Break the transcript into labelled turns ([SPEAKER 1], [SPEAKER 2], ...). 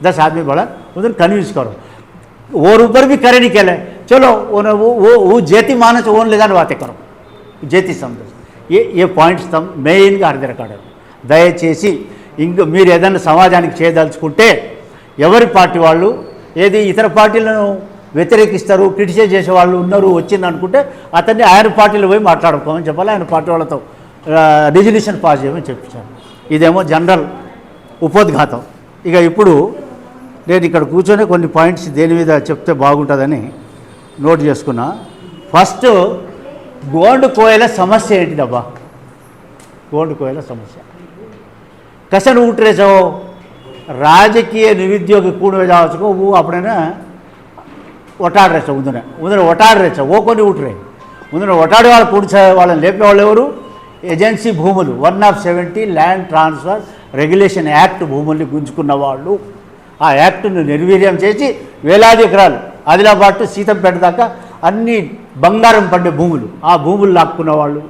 [SPEAKER 1] दस आदमी बढ़ा उधर कन्विंस करो और ऊपर भी करे नहीं कहले चलो उन्हें वो वो वो जेती मानस ओन ले जाने बातें करो జేతి సంస్థ ఏ ఏ పాయింట్స్ తమ్ మెయిన్గా అర్థరకాడారు దయచేసి ఇంక మీరు ఏదైనా సమాజానికి చేయదలుచుకుంటే ఎవరి పార్టీ వాళ్ళు ఏది ఇతర పార్టీలను వ్యతిరేకిస్తారు క్రిటిసైజ్ చేసే వాళ్ళు ఉన్నారు వచ్చింది అనుకుంటే అతన్ని ఆయన పార్టీలో పోయి మాట్లాడుకోమని చెప్పాలి ఆయన పార్టీ వాళ్ళతో రిజల్యూషన్ పాస్ చేయమని చెప్పించాను ఇదేమో జనరల్ ఉపోద్ఘాతం ఇక ఇప్పుడు నేను ఇక్కడ కూర్చొని కొన్ని పాయింట్స్ దేని మీద చెప్తే బాగుంటుందని నోట్ చేసుకున్నా. ఫస్ట్ గోండు కోయల సమస్య ఏంటిదబ్బా గోండు కోయల సమస్య. కసను ఊట్రేసావు రాజకీయ నిరుద్యోగ ಕೂಡುವುದ ಆಚಕೋ ಹೂ ಅಪಡೇನ ಒಟ್ಟಾಡ್ರೆ ಸರ್ ಉಂದನೆ ಉಂದನೆ ಒಟ್ಟಾಡ್ರೆ ಸರ್ ಓಕೊಂಡು ಉಟ್ರೆ ಉಂದನೆ వాళ్ళు కూడిచే వాళ్ళని లేపే వాళ్ళు ఎవరు? ఏజెన్సీ భూములు. One of seventy land transfer regulation act భూముల్ని గుంజుకున్న వాళ్ళు. ఆ యాక్ట్ను నిర్వీర్యం చేసి వేలాది ఎకరాలు ఆదిలాబాద్ టు సీతంపేట దాకా అన్ని బంగారం పండే భూములు. ఆ భూములు లాక్కున్న వాళ్ళు